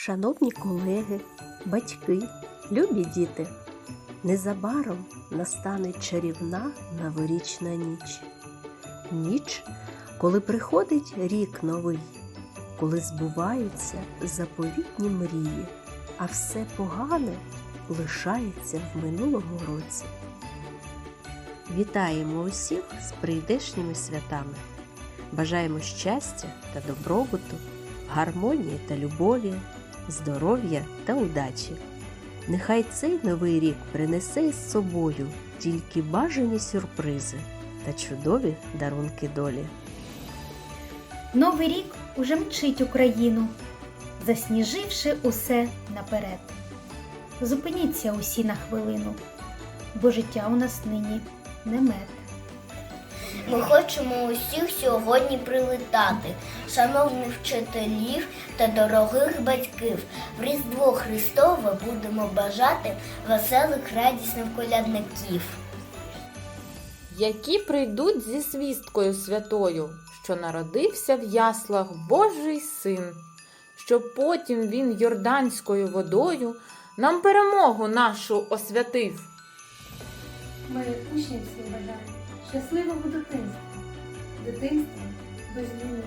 Шановні колеги, батьки, любі діти, незабаром настане чарівна новорічна ніч. Ніч, коли приходить рік новий, коли збуваються заповітні мрії, а все погане лишається в минулому році. Вітаємо усіх з прийдешніми святами. Бажаємо щастя та добробуту, гармонії та любові, здоров'я та удачі. Нехай цей новий рік принесе із собою тільки бажані сюрпризи та чудові дарунки долі. Новий рік уже мчить Україну, засніживши усе наперед. Зупиніться усі на хвилину, бо життя у нас нині не мед. Ми хочемо усіх сьогодні привітати, шановних вчителів та дорогих батьків. В Різдво Христове будемо бажати веселих, радісних колядників. які прийдуть зі свісткою святою, що народився в яслах Божий син, щоб потім він йорданською водою нам перемогу нашу освятив. Ми учнів всім бажаємо щасливого дитинства, дитинства без війни.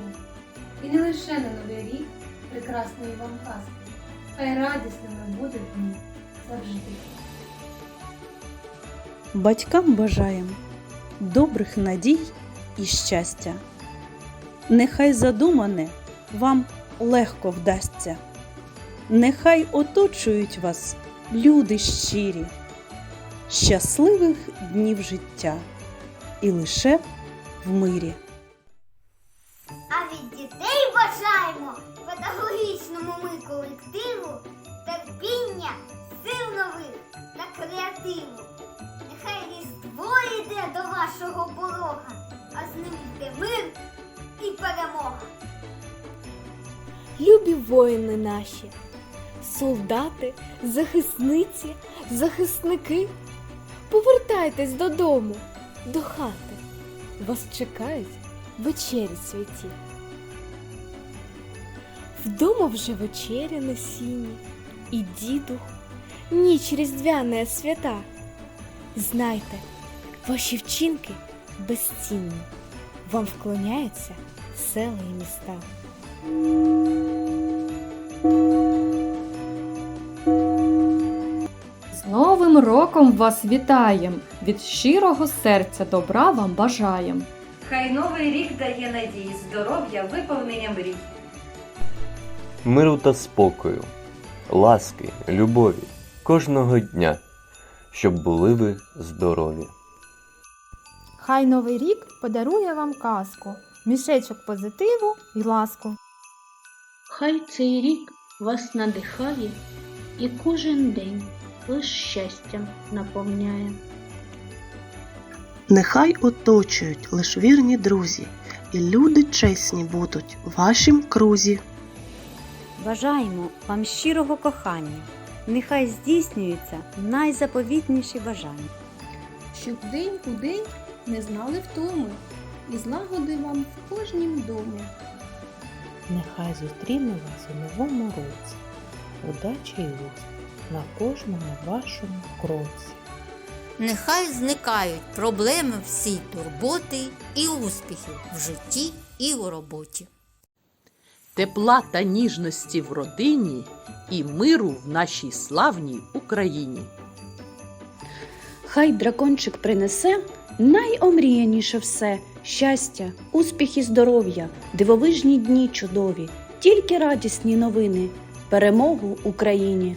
І не лише на новий рік прекрасної вам казки, хай радісними будуть дні завжди. Батькам бажаємо добрих надій і щастя. Нехай задумане вам легко вдасться. Нехай оточують вас люди щирі, щасливих днів життя і лише в мирі. А від дітей бажаємо педагогічному ми колективу терпіння, сил нових та креативу. Нехай різдво йде до вашого порога, а з ним йде мир і перемога. Любі воїни наші, солдати, захисниці, захисники, повертайтесь додому, до хати. Вас чекають вечері святі. Вдома вже вечеря на сіні, і дідух, ніч різдвяна свята. Знайте, ваші вчинки безцінні, вам вклоняються села і міста. Новим роком вас вітаєм! Від щирого серця добра вам бажаєм! Хай новий рік дає надії, здоров'я, виповнення мрій. миру та спокою, ласки, любові кожного дня, щоб були ви здорові. Хай новий рік подарує вам казку, мішечок позитиву і ласку. Хай цей рік вас надихає і кожен день лиш щастям наповняє. Нехай оточують лиш вірні друзі, і люди чесні будуть в вашім крузі. Бажаємо вам щирого кохання, нехай здійснюються найзаповітніші бажання. щоб день у день не знали втоми, і злагоди вам в кожнім домі. Нехай зустріне вас у новому році, удача і успіх на кожному вашому кроці. Нехай зникають проблеми всі турботи і успіхи в житті і у роботі. Тепла та ніжності в родині і миру в нашій славній Україні. Хай дракончик принесе найомріяніше все щастя, успіх і здоров'я, дивовижні дні чудові, тільки радісні новини, перемогу Україні.